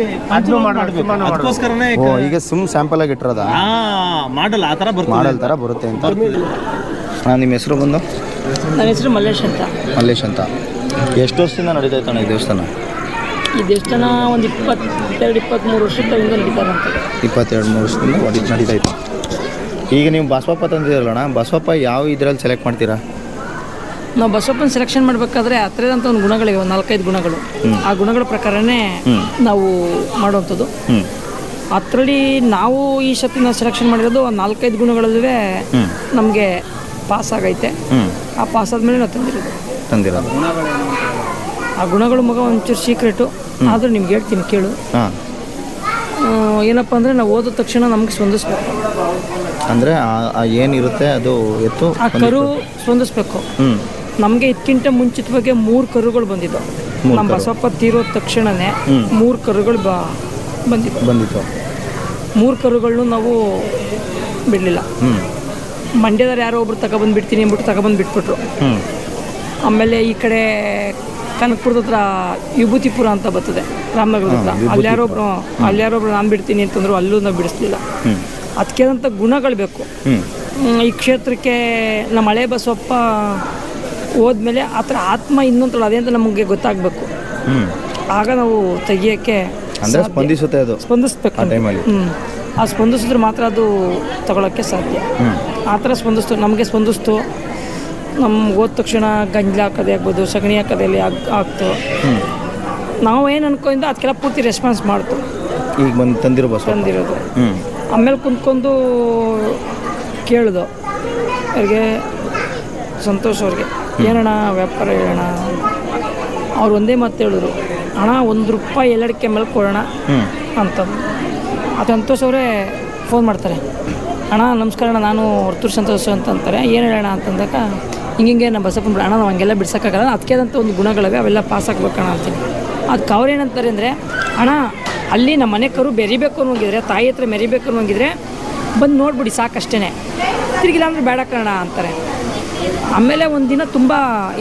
ಮಾಡಬೇಕು. ಸಿಂಹನೂ ಓ ಈಗ ಸಿಮ್ ಸ್ಯಾಂಪಲ್ ಆಗಿ ಇಟ್ಟಿರೋದ? ಮಾಡಲ್ಲ ಮಾಡಲ್ ಆ ಥರ ಮಾಡಲ್ ಥರ ಬರುತ್ತೆ ಅಂತ. ಹಾಂ ನಿಮ್ಮ ಹೆಸರು ಬಂದು? ನನ್ನ ಹೆಸರು ಮಲ್ಲೇಶ್ ಅಂತ. ಮಲ್ಲೇಶ್ ಅಂತ. ಎಷ್ಟು ವರ್ಷದಿಂದ ನಡೀತಾ ಅಣ್ಣ ಈ ದೇವಸ್ಥಾನ? ಈ ದೇವಸ್ಥಾನ ಒಂದು ಇಪ್ಪತ್ತೆರಡು ಇಪ್ಪತ್ತ್ಮೂರು ವರ್ಷದಿಂದ ನಡೀತಾರಂತೆ ಇಪ್ಪತ್ತೆರಡು ಮೂರು ವರ್ಷದಿಂದ ನಡೀತಾ ಇತ್ತು. ಈಗ ನೀವು ಬಸವಪ್ಪ ತಂದಿರಲ್ಲ ಅಣ್ಣ ಬಸವಪ್ಪ ಯಾವ ಇದ್ರಲ್ಲಿ ಸೆಲೆಕ್ಟ್ ಮಾಡ್ತೀರಾ? ನಾವು ಬಸವಪ್ಪನ ಸೆಲೆಕ್ಷನ್ ಮಾಡಬೇಕಾದ್ರೆ ಹತ್ತಿರದಂಥ ಒಂದು ಗುಣಗಳಿವೆ ಒಂದು ನಾಲ್ಕೈದು ಗುಣಗಳು. ಆ ಗುಣಗಳ ಪ್ರಕಾರನೇ ನಾವು ಮಾಡುವಂಥದ್ದು. ಅತ್ರಡಿ ಅದರಲ್ಲಿ ನಾವು ಈ ಸತಿ ನಾವು ಸೆಲೆಕ್ಷನ್ ಮಾಡಿರೋದು ಒಂದು ನಾಲ್ಕೈದು ಗುಣಗಳಲ್ಲೇ ನಮಗೆ ಪಾಸ್ ಆಗೈತೆ. ಆ ಪಾಸ್ ಆದಮೇಲೆ ನಾವು ತಂದಿರೋದು. ತಂದಿರೋದು. ಆ ಗುಣಗಳು ಮಗ ಒಂಚೂರು ಸೀಕ್ರೆಟು ಆದರೂ ನಿಮ್ಗೆ ಹೇಳ್ತೀನಿ ಕೇಳು. ಏನಪ್ಪ ಅಂದರೆ ನಾವು ಓದಿದ ತಕ್ಷಣ ನಮಗೆ ಸ್ಪಂದಿಸ್ಬೇಕು. ಅಂದರೆ ಏನಿರುತ್ತೆ ಅದು ಎತ್ತು ಆ ಕರು ಸ್ಪಂದಿಸ್ಬೇಕು. ನಮಗೆ ಇದಕ್ಕಿಂತ ಮುಂಚಿತವಾಗಿ ಮೂರು ಕರುಗಳು ಬಂದಿದ್ದವು ನಮ್ಮ ಬಸವಪ್ಪ ತೀರೋ ತಕ್ಷಣನೇ ಮೂರು ಕರುಗಳು ಬ ಬಂದಿತ್ತು ಬಂದಿತ್ತು. ಮೂರು ಕರುಗಳನ್ನು ನಾವು ಬಿಡಲಿಲ್ಲ. ಮಂಡ್ಯದವ್ರು ಯಾರೋ ಒಬ್ರು ತಗೊಬಂದು ಬಿಡ್ತೀನಿ ಅಂದ್ಬಿಟ್ಟು ತಗೊಬಂದು ಬಿಟ್ಬಿಟ್ರು ಆಮೇಲೆ ಈ ಕಡೆ ಕನಕಪುರದ ಹತ್ರ ವಿಭೂತಿಪುರ ಅಂತ ಬರ್ತದೆ ರಾಮನಗರದ ಹತ್ರ. ಅಲ್ಲಿ ಯಾರೊಬ್ರು ಅಲ್ಲಿ ಯಾರೊಬ್ರು ನಾನು ಬಿಡ್ತೀನಿ ಅಂತಂದ್ರು ಅಲ್ಲೂ ನಾವು ಬಿಡಿಸ್ಲಿಲ್ಲ. ಅದಕ್ಕೆ ಆದಂಥ ಗುಣಗಳು ಬೇಕು. ಈ ಕ್ಷೇತ್ರಕ್ಕೆ ನಮ್ಮ ಹಳೆ ಬಸವಪ್ಪ ಹೋದ್ಮೇಲೆ ಆ ಥರ ಆತ್ಮ ಇನ್ನೊಂದು ಅದೇ ಅಂತ ನಮಗೆ ಗೊತ್ತಾಗಬೇಕು. ಆಗ ನಾವು ತೆಗಿಯೋಕ್ಕೆ ಅಂದರೆ ಸ್ಪಂದಿಸುತ್ತೆ ಅದು ಸ್ಪಂದಿಸ್ಬೇಕು ಆ ಟೈಮಲ್ಲಿ ಆ ಸ್ಪಂದಿಸಿದ್ರೆ ಮಾತ್ರ ಅದು ತಗೊಳ್ಳೋಕ್ಕೆ ಸಾಧ್ಯ. ಆ ಥರ ಸ್ಪಂದಿಸ್ತು ನಮಗೆ ಸ್ಪಂದಿಸ್ತು. ನಮ್ಗೆ ಹೋದ ತಕ್ಷಣ ಗಂಜಲ ಹಾಕೋದೇ ಆಗ್ಬೋದು ಸಗಣಿ ಹಾಕೋದಲ್ಲಿ ಆಗ್ ಆಗ್ತು. ನಾವು ಏನು ಅನ್ಕೊಂಡಿದ್ದ ಅದಕ್ಕೆಲ್ಲ ಪೂರ್ತಿ ರೆಸ್ಪಾನ್ಸ್ ಮಾಡ್ತು. ಈಗ ಬಂದು ತಂದಿರೋ ತಂದಿರೋದು. ಆಮೇಲೆ ಕುಂತ್ಕೊಂಡು ಕೇಳ್ದು. ಅವ್ರಿಗೆ ಸಂತೋಷ್ ಅವ್ರಿಗೆ. ಏನಣ್ಣ ವ್ಯಾಪಾರ ಹೇಳೋಣ. ಅವ್ರು ಒಂದೇ ಮಾತು ಹೇಳಿದ್ರು ಹಣ ಒಂದು ರೂಪಾಯಿ ಎಲ್ಲಡಿಕೆ ಮೇಲೆ ಕೊಡೋಣ ಅಂತಂದು ಆ ಸಂತೋಷ್ ಅವರೇ ಫೋನ್ ಮಾಡ್ತಾರೆ ಅಣ್ಣ ನಮಸ್ಕಾರ ಅಣ್ಣ ನಾನು ಹೊರ್ತೂರು ಸಂತೋಷ್ ಅಂತ ಅಂತಾರೆ ಏನು ಹೇಳೋಣ ಅಂತಂದಾಗ ಹಿಂಗೆ ನಮ್ಮ ಬಸಪ್ಪನ ಬಿಡ ಅಣ್ಣ ನಾವು ಹಂಗೆಲ್ಲ ಬಿಡ್ಸೋಕ್ಕಾಗಲ್ಲ ಅದಕ್ಕೆ ಆದಂಥ ಒಂದು ಗುಣಗಳಿವೆ ಅವೆಲ್ಲ ಪಾಸ್ ಆಗ್ಬೇಕಣ್ಣ ಅಂತೀನಿ. ಅದಕ್ಕೆ ಅವ್ರು ಏನಂತಾರೆ ಅಂದರೆ ಅಣ್ಣ ಅಲ್ಲಿ ನಮ್ಮ ಮನೆ ಕರು ಬೆರಿಬೇಕು ಅನ್ನೋಂಗಿದ್ರೆ ತಾಯಿ ಹತ್ರ ಮೆರಿಬೇಕು ಅನ್ನೋಂಗಿದ್ರೆ ಬಂದು ನೋಡ್ಬಿಡಿ ಸಾಕಷ್ಟೇ ತಿರುಗಿಲ್ಲ ಅಂದ್ರೆ ಬೇಡ ಕಣ ಅಂತಾರೆ. ಆಮೇಲೆ ಒಂದು ದಿನ ತುಂಬ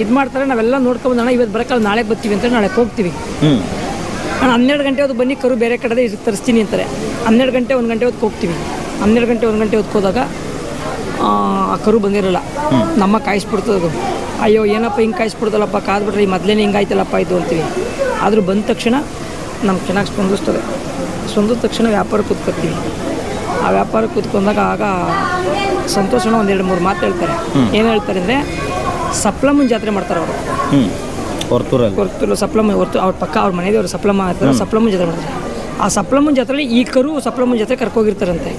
ಇದು ಮಾಡ್ತಾರೆ ನಾವೆಲ್ಲ ನೋಡ್ಕೊಂಡು ಅಣ್ಣ ಇವತ್ತು ಬರೋಕ್ಕಲ್ಲ ನಾಳೆ ಬರ್ತೀವಿ ಅಂತ ನಾಳೆ ಹೋಗ್ತೀವಿ. ಅಣ್ಣ ಹನ್ನೆರಡು ಗಂಟೆ ಹೊತ್ತು ಬನ್ನಿ ಕರು ಬೇರೆ ಕಡೆ ಇದು ತರಿಸ್ತೀನಿ ಅಂತಾರೆ. ಹನ್ನೆರಡು ಗಂಟೆ ಒಂದು ಗಂಟೆ ಹೊತ್ತು ಹೋಗ್ತೀವಿ. ಹನ್ನೆರಡು ಗಂಟೆ ಒಂದು ಗಂಟೆ ಹೊತ್ತು ಹೋದಾಗ ಆ ಕರು ಬಂದಿರಲ್ಲ ನಮ್ಮ ಕಾಯಿಸ್ಬಿಡ್ತದೆ ಅದು. ಅಯ್ಯೋ ಏನಪ್ಪ ಹಿಂಗೆ ಕಾಯಿಸ್ಬಿಡ್ತಲ್ಲಪ್ಪ ಕಾದ್ಬಿಟ್ರೆ ಈ ಮೊದಲೇ ಹಿಂಗಾಯ್ತಲ್ಲಪ್ಪ ಇದು ಅಂತೀವಿ. ಆದರೂ ಬಂದ ತಕ್ಷಣ ನಮ್ಗೆ ಚೆನ್ನಾಗಿ ಸ್ಪಂದಿಸ್ತದೆ. ಸ್ಪಂದಿದ ತಕ್ಷಣ ವ್ಯಾಪಾರ ಕೂತ್ಕೊತೀವಿ. ಆ ವ್ಯಾಪಾರ ಕೂತ್ಕೊಂಡಾಗ ಆಗ ಸಂತೋಷನ ಒಂದೆರಡು ಮೂರು ಮಾತು ಹೇಳ್ತಾರೆ. ಏನು ಹೇಳ್ತಾರೆ ಅಂದರೆ ಸಪ್ಲಮ್ಮನ ಜಾತ್ರೆ ಮಾಡ್ತಾರೆ ಅವರು. ಹೊರ್ತೂರಲ್ಲಿ. ಹೊರ್ತೂರು ಸಪ್ಲಮ್ಮ ಹೊರ್ತು ಅವ್ರ ಪಕ್ಕ ಅವ್ರ ಮನೆದೇವರು ಸಪ್ಲಮ್ಮ ಆಗ್ತಾರೆ ಸಪ್ಲಮ್ಮನ ಜಾತ್ರೆ ಮಾಡ್ತಾರೆ. ಆ ಸಪ್ಲಮ್ಮನ ಜಾತ್ರೆಲಿ ಈ ಕರು ಸಪ್ಲಮ್ಮನ ಜಾತ್ರೆ ಕರ್ಕೋಗಿರ್ತಾರಂತೆ.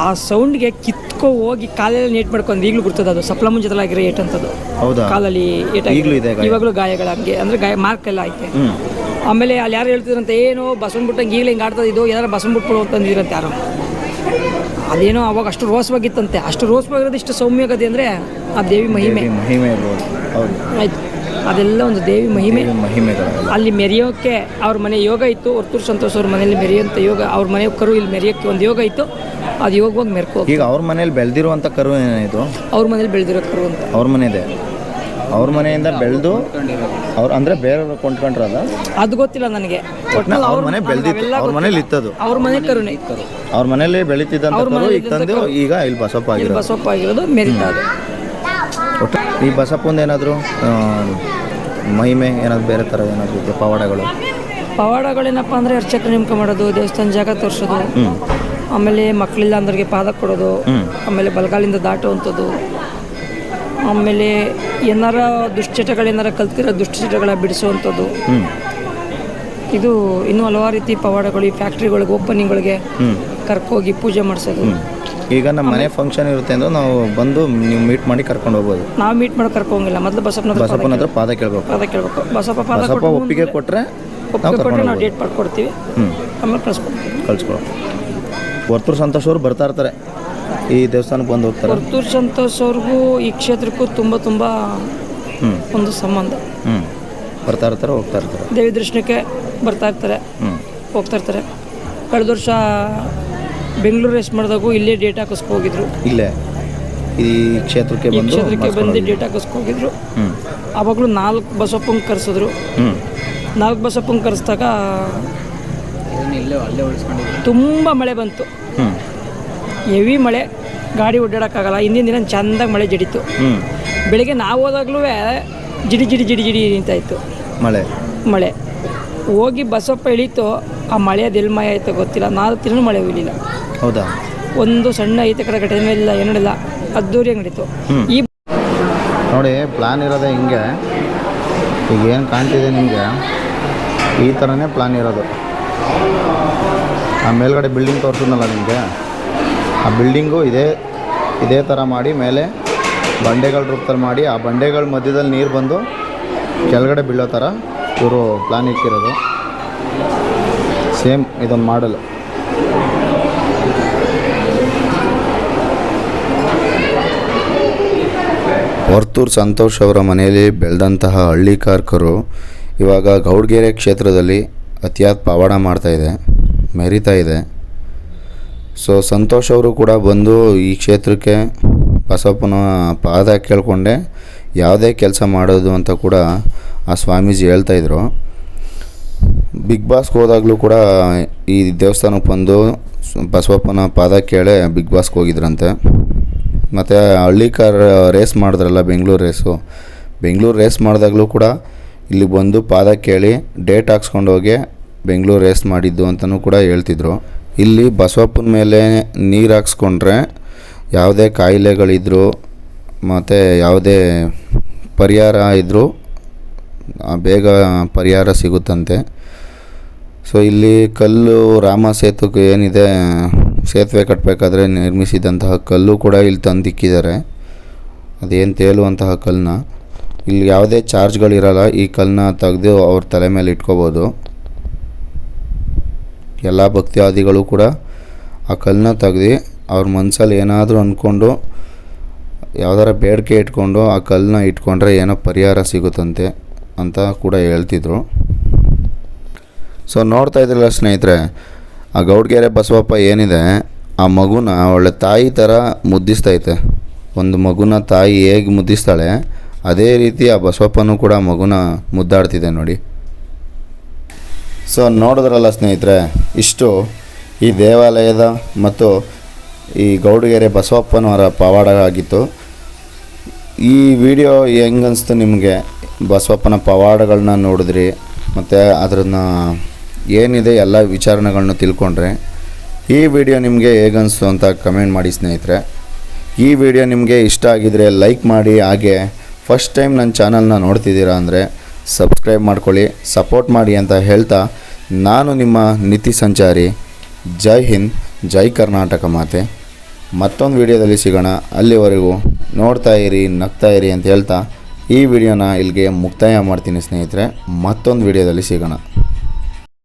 ಆ ಸೌಂಡ್ಗೆ ಕಿತ್ಕೊ ಹೋಗಿ ಕಾಲಲ್ಲಿ ನೇಟ್ ಮಾಡ್ಕೊಂಡು ಈಗಲೂ ಗುರ್ತದ ಅದು ಸಪ್ಲಮ್ಮನ ಜೊತೆ ಆಗಿರೋ ಏಟ್ ಹೌದಾ? ಕಾಲಲ್ಲಿ ಏಟ್? ಇವಾಗಲೂ ಗಾಯಗಳ ಹಂಗೆ ಅಂದರೆ ಗಾಯ ಮಾರ್ಕ್ ಎಲ್ಲ ಐತೆ. ಆಮೇಲೆ ಅಲ್ಲಿ ಯಾರು ಹೇಳ್ತಿದ್ರಂತೆ ಏನೋ ಬಸವನ್ ಬಿಟ್ಟಂಗೆ ಈಗಲೇ ಹಿಂಗೆ ಆಡ್ತದ ಇದು ಯಾರು ಬಸವನ್ ಬಿಟ್ಬಿಡು ಅಂತಂದಿರಂತೆ ಯಾರು. ಅದೇನೋ ಅವಾಗ ಅಷ್ಟು ರೋಸವಾಗಿತ್ತಂತೆ. ಅಷ್ಟು ರೋಸವಾಗಿರೋದು ಇಷ್ಟು ಸೌಮ್ಯಗತಿ ಅಂದರೆ ಆ ದೇವಿ ಮಹಿಮೆ. ಮಹಿಮೆ ಹೌದು. ಆಯ್ತು. ಅದೆಲ್ಲ ಒಂದು ದೇವಿ ಮಹಿಮೆ. ಅಲ್ಲಿ ಮೆರೆಯೋಕ್ಕೆ ಅವ್ರ ಮನೆ ಯೋಗ ಇತ್ತು. ಹೊರ್ತೂರು ಸಂತೋಷ್ ಅವ್ರ ಮನೇಲಿ ಮೆರೆಯುವಂಥ ಯೋಗ ಅವ್ರ ಮನೆ ಕರು ಇಲ್ಲಿ ಮೆರೆಯೋಕ್ಕೆ ಒಂದು ಯೋಗ ಇತ್ತು. ಅದು ಯೋಗವಾಗಿ ಮೆರ್ಕೋ ಈಗ ಅವ್ರ ಮನೇಲಿ ಬೆಳೆದಿರುವಂಥ ಕರು ಏನಿದು ಅವ್ರ ಮನೇಲಿ ಬೆಳೆದಿರೋ ಕರು ಅಂತ. ಅವ್ರ ಮನೆ ಇದೆ. ಅವ್ರ ಮನೆಯಿಂದ ಬೆಳೆದು ಅವ್ರು ಅಂದ್ರೆ ಬೇರೆಯವ್ರು ಕೊಂಡ್ಕೊಂಡ್ರದ ಅದು ಗೊತ್ತಿಲ್ಲ ನನಗೆ. ಒಟ್ನಲ್ಲಿ ಅವ್ರ ಮನೆ ಬೆಳೆದಿತ್ತು ಅವ್ರ ಮನೇಲಿ ಇತ್ತದು. ಅವ್ರ ಮನೆ ಕರುಣೆ. ಅವ್ರ ಮನೇಲಿ ಬೆಳೀತಿದ್ದಂತ ಅವ್ರ ಕರು ಈಗ ತಂದು. ಈಗ ಇಲ್ಲಿ ಬಸಪ್ಪ ಇಲ್ಲಿ ಆಗಿರೋದು ಬಸವಪ್ಪ ಆಗಿರೋದು ಅದು ಒಟ್ಟು ಈ ಬಸಪ್ಪಂದು ಏನಾದರೂ ಮಹಿಮೆ ಏನಾದ್ರು ಬೇರೆ ಥರ ಏನಾದರೂ ಇದೆಯಾ ಪವಾಡಗಳು? ಪವಾಡಗಳೇನಪ್ಪ ಅಂದರೆ ಅರ್ಚಕರು ನೇಮಕ ಮಾಡೋದು ದೇವಸ್ಥಾನ ಜಾಗ ತೋರಿಸೋದು ಆಮೇಲೆ ಮಕ್ಕಳಿಲ್ಲ ಅಂದ್ರಿಗೆ ಪಾದ ಕೊಡೋದು ಆಮೇಲೆ ಬಲಗಾಲಿಂದ ದಾಟುವಂಥದ್ದು. ಆಮೇಲೆ ಏನಾರ ದುಶ್ಚಟಗಳೇನಾರ ಕಲ್ತಿರೋ ದುಶ್ಚಟಗಳ ಬಿಡಿಸುವಂಥದ್ದು. ಇದು ಇನ್ನೂ ಹಲವಾರು ರೀತಿ ಪವಾಡಗಳು ಈ ಫ್ಯಾಕ್ಟ್ರಿಗಳಿಗೆ ಓಪನಿಂಗ್ಗಳಿಗೆ ಕರ್ಕೋಗಿ ಪೂಜೆ ಮಾಡಿಸೋದು. ಈಗ ನಮ್ಮ ಮನೆ ಫಂಕ್ಷನ್ ಇರುತ್ತೆ ಅಂದ್ರೆ ನಾವು ಬಂದು ನೀವು ಮೀಟ್ ಮಾಡಿ ಕರ್ಕೊಂಡು ಹೋಗ್ಬೋದು. ನಾವು ಮೀಟ್ ಮಾಡಿ ಕರ್ಕೋಂಗಿಲ್ಲ. ಮೊದಲು ಬಸಪ್ಪನ ಬಸಪ್ಪನ ಹತ್ರ ಪಾದ ಕೇಳ್ಬೇಕು. ಪಾದ ಕೇಳಬೇಕು. ಬಸಪ್ಪ ಪಾದ ಬಸಪ್ಪ ಒಪ್ಪಿಗೆ ಕೊಟ್ಟರೆ ಒಪ್ಪಿಗೆ ಕೊಟ್ಟರೆ ನಾವು ಡೇಟ್ ಮಾಡ್ಕೊಡ್ತೀವಿ. ಹ್ಞೂ ಆಮೇಲೆ ಕಳ್ಸ್ಕೊಡ್ತೀವಿ. ಕಳಿಸ್ಕೊಡೋ ವರ್ತೂರು ಸಂತೋಷ್ ಅವರು ಬರ್ತಾ ಇರ್ತಾರೆ. ಈ ದೇವಸ್ಥಾನಕ್ಕೆ ಬಂದು ಹೋಗ್ತಾರೆ? ಪುತ್ತೂರು ಸಂತೋಷ್ ಅವ್ರಿಗೂ ಈ ಕ್ಷೇತ್ರಕ್ಕೂ ತುಂಬ ತುಂಬ ಹ್ಞೂ ಒಂದು ಸಂಬಂಧ. ಹ್ಞೂ ಬರ್ತಾ ಇರ್ತಾರೆ ಹೋಗ್ತಾ ಇರ್ತಾರೆ. ದೇವಿ ದರ್ಶನಕ್ಕೆ ಬರ್ತಾ ಇರ್ತಾರೆ ಹ್ಞೂ ಹೋಗ್ತಾ ಇರ್ತಾರೆ. ಕಳೆದ ವರ್ಷ ಬೆಂಗಳೂರು ರೇಸ್ ಮಾಡಿದಾಗೂ ಇಲ್ಲೇ ಡೇಟ್ ಹಾಕಿಸ್ಕೊ ಹೋಗಿದ್ರು. ಇಲ್ಲೇ? ಈ ಕ್ಷೇತ್ರಕ್ಕೆ ಈ ಬಂದು ಕ್ಷೇತ್ರಕ್ಕೆ ಬಂದು ಡೇಟ್ ಹಾಕಿಸ್ಕೊ ಹೋಗಿದ್ರು. ಹ್ಞೂ ಆವಾಗಲೂ ನಾಲ್ಕು ಬಸಪ್ಪಂಗೆ ಕರೆಸಿದ್ರು. ಹ್ಞೂ ನಾಲ್ಕು ಬಸಪ್ಪಂಗೆ ಕರೆಸಿದಾಗ ತುಂಬ ಮಳೆ ಬಂತು. ಹ್ಞೂ ಹೆವಿ ಮಳೆ ಗಾಡಿ ಓಡಾಡೋಕ್ಕಾಗಲ್ಲ ಹಿಂದಿನ ದಿನ ಚೆಂದಾಗಿ ಮಳೆ ಜಡಿತು. ಹ್ಞೂ ಬೆಳಿಗ್ಗೆ ನಾವು ಹೋದಾಗ್ಲೂ ಜಿಡಿ ಜಿಡಿ ಜಿಡಿ ಜಿಡಿ ಇತ್ತು ಮಳೆ. ಮಳೆ. ಹೋಗಿ ಬಸಪ್ಪ ಇಳೀತು ಆ ಮಳೆ ಅದೆಲ್ಲಿ ಮಳೆ ಆಯ್ತು ಗೊತ್ತಿಲ್ಲ. ನಾಲ್ಕು ತಿಂಗಳು ಮಳೆ ಹೋಗಲಿಲ್ಲ ಹೌದಾ? ಒಂದು ಸಣ್ಣ ಐತೆ ಕಡೆ ಘಟನೆ ಇಲ್ಲ ಏನಿಲ್ಲ ಅದ್ದೂರಿಯಾಗಿ ನಡೀತು. ಈ ನೋಡಿ ಪ್ಲ್ಯಾನ್ ಇರೋದೇ ಹಿಂಗೆ. ಈಗ ಏನು ಕಾಣ್ತಿದೆ ನಿಮಗೆ? ಈ ಥರನೇ ಪ್ಲ್ಯಾನ್ ಇರೋದು. ಆ ಮೇಲ್ಗಡೆ ಬಿಲ್ಡಿಂಗ್ ತೋರಿಸಿದ್ನಲ್ಲ ನಿಮಗೆ? ಆ ಬಿಲ್ಡಿಂಗು ಇದೇ ಇದೇ ಥರ ಮಾಡಿ ಮೇಲೆ ಬಂಡೆಗಳ ರೂಪದಲ್ಲಿ ಮಾಡಿ, ಆ ಬಂಡೆಗಳ ಮಧ್ಯದಲ್ಲಿ ನೀರು ಬಂದು ಕೆಳಗಡೆ ಬೀಳೋ ಥರ ಇವರು ಪ್ಲ್ಯಾನ್ ಇಕ್ಕಿರೋದು ಸೇಮ್ ಇದೊಂದು ಮಾಡಲ್. ವರ್ತೂರ್ ಸಂತೋಷ್ ಅವರ ಮನೆಯಲ್ಲಿ ಬೆಳೆದಂತಹ ಹಳ್ಳಿ ಕಾರ್ಕರು ಇವಾಗ ಗೌಡ್ಗೆರೆ ಕ್ಷೇತ್ರದಲ್ಲಿ ಅತಿಯಾದ ಪವಾಡ ಮಾಡ್ತಾಯಿದೆ ಮೆರಿತಾ ಇದೆ. ಸೊ ಸಂತೋಷ್ ಅವರು ಕೂಡ ಬಂದು ಈ ಕ್ಷೇತ್ರಕ್ಕೆ ಬಸಪ್ಪನ ಪಾದ ಕೇಳಿಕೊಂಡೆ. ಯಾವುದೇ ಕೆಲಸ ಮಾಡೋದು ಅಂತ ಕೂಡ ಆ ಸ್ವಾಮೀಜಿ ಹೇಳ್ತಾಯಿದ್ರು ಬಿಗ್ ಬಾಸ್ಗೆ ಹೋದಾಗಲೂ ಕೂಡ ಈ ದೇವಸ್ಥಾನಕ್ಕೆ ಬಂದು ಬಸವಪ್ಪನ ಪಾದ ಕೇಳೇ ಬಿಗ್ ಬಾಸ್ಗೆ ಹೋಗಿದ್ರಂತೆ. ಮತ್ತು ಹಳ್ಳಿ ಕಾರ್ ರೇಸ್ ಮಾಡಿದ್ರಲ್ಲ ಬೆಂಗಳೂರು ರೇಸು. ಬೆಂಗಳೂರು ರೇಸ್ ಮಾಡಿದಾಗಲೂ ಕೂಡ ಇಲ್ಲಿ ಬಂದು ಪಾದ ಕೇಳಿ ಡೇಟ್ ಹಾಕ್ಸ್ಕೊಂಡು ಹೋಗಿ ಬೆಂಗಳೂರು ರೇಸ್ ಮಾಡಿದ್ದು ಅಂತಲೂ ಕೂಡ ಹೇಳ್ತಿದ್ರು. ಇಲ್ಲಿ ಬಸವಪ್ಪನ ಮೇಲೆ ನೀರು ಹಾಕ್ಸ್ಕೊಂಡ್ರೆ ಯಾವುದೇ ಕಾಯಿಲೆಗಳಿದ್ರು, ಮತ್ತು ಯಾವುದೇ ಪರಿಹಾರ ಇದ್ದರೂ ಬೇಗ ಪರಿಹಾರ ಸಿಗುತ್ತಂತೆ. ಸೊ ಇಲ್ಲಿ ಕಲ್ಲು ರಾಮ ಸೇತುಗೆ ಏನಿದೆ, ಸೇತುವೆ ಕಟ್ಟಬೇಕಾದ್ರೆ ನಿರ್ಮಿಸಿದಂತಹ ಕಲ್ಲು ಕೂಡ ಇಲ್ಲಿ ತಂದಿಕ್ಕಿದ್ದಾರೆ. ಅದೇನು ತೇಲುವಂತಹ ಕಲ್ಲನ್ನ ಇಲ್ಲಿ ಯಾವುದೇ ಚಾರ್ಜ್ಗಳಿರಲ್ಲ, ಈ ಕಲ್ಲನ್ನ ತೆಗೆದು ಅವ್ರ ತಲೆ ಮೇಲೆ ಇಟ್ಕೋಬೋದು. ಎಲ್ಲ ಭಕ್ತಿಯಾದಿಗಳು ಕೂಡ ಆ ಕಲ್ಲನ್ನ ತೆಗ್ದು ಅವ್ರ ಮನಸ್ಸಲ್ಲಿ ಏನಾದರೂ ಅಂದ್ಕೊಂಡು ಯಾವ್ದಾರ ಬೇಡಿಕೆ ಇಟ್ಕೊಂಡು ಆ ಕಲ್ಲನ್ನ ಇಟ್ಕೊಂಡ್ರೆ ಏನೋ ಪರಿಹಾರ ಸಿಗುತ್ತಂತೆ ಅಂತ ಕೂಡ ಹೇಳ್ತಿದ್ರು. ಸೊ ನೋಡ್ತಾ ಇದ್ರಲ್ಲ ಸ್ನೇಹಿತರೆ, ಆ ಗೌಡ್ಗೆರೆ ಬಸವಪ್ಪ ಏನಿದೆ, ಆ ಮಗುನ ಒಳ್ಳೆ ತಾಯಿ ಥರ ಮುದ್ದಿಸ್ತೈತೆ. ಒಂದು ಮಗುನ ತಾಯಿ ಹೇಗೆ ಮುದ್ದಿಸ್ತಾಳೆ, ಅದೇ ರೀತಿ ಆ ಬಸವಪ್ಪನೂ ಕೂಡ ಮಗುನ ಮುದ್ದಾಡ್ತಿದೆ ನೋಡಿ. ಸೊ ನೋಡಿದ್ರಲ್ಲ ಸ್ನೇಹಿತರೆ, ಇಷ್ಟು ಈ ದೇವಾಲಯದ ಮತ್ತು ಈ ಗೌಡಗೆರೆ ಬಸವಪ್ಪನವರ ಪವಾಡ ಆಗಿತ್ತು ಈ ವಿಡಿಯೋ ಹೆಂಗನ್ನಿಸ್ತು ನಿಮಗೆ? ಬಸವಪ್ಪನ ಪವಾಡಗಳನ್ನ ನೋಡಿದ್ರಿ, ಮತ್ತು ಅದನ್ನು ಏನಿದೆ ಎಲ್ಲ ವಿಚಾರಣೆಗಳನ್ನ ತಿಳ್ಕೊಂಡ್ರೆ. ಈ ವಿಡಿಯೋ ನಿಮಗೆ ಹೇಗನ್ನಿಸ್ತು ಅಂತ ಕಮೆಂಟ್ ಮಾಡಿ ಸ್ನೇಹಿತರೆ. ಈ ವಿಡಿಯೋ ನಿಮಗೆ ಇಷ್ಟ ಆಗಿದರೆ ಲೈಕ್ ಮಾಡಿ, ಹಾಗೆ ಫಸ್ಟ್ ಟೈಮ್ ನನ್ನ ಚಾನಲ್ನ ನೋಡ್ತಿದ್ದೀರಾ ಅಂದರೆ ಸಬ್ಸ್ಕ್ರೈಬ್ ಮಾಡ್ಕೊಳ್ಳಿ, ಸಪೋರ್ಟ್ ಮಾಡಿ ಅಂತ ಹೇಳ್ತಾ ನಾನು ನಿಮ್ಮ ನಿತಿ ಸಂಚಾರಿ, ಜೈ ಹಿಂದ್, ಜೈ ಕರ್ನಾಟಕ ಮಾತೆ. ಮತ್ತೊಂದು ವಿಡಿಯೋದಲ್ಲಿ ಸಿಗೋಣ. ಅಲ್ಲಿವರೆಗೂ ನೋಡ್ತಾ ಇರಿ, ನಗ್ತಾ ಇರಿ ಅಂತ ಹೇಳ್ತಾ ಈ ವಿಡಿಯೋನ ಇಲ್ಲಿಗೆ ಮುಕ್ತಾಯ ಮಾಡ್ತೀನಿ ಸ್ನೇಹಿತರೆ. ಮತ್ತೊಂದು ವಿಡಿಯೋದಲ್ಲಿ ಸಿಗೋಣ.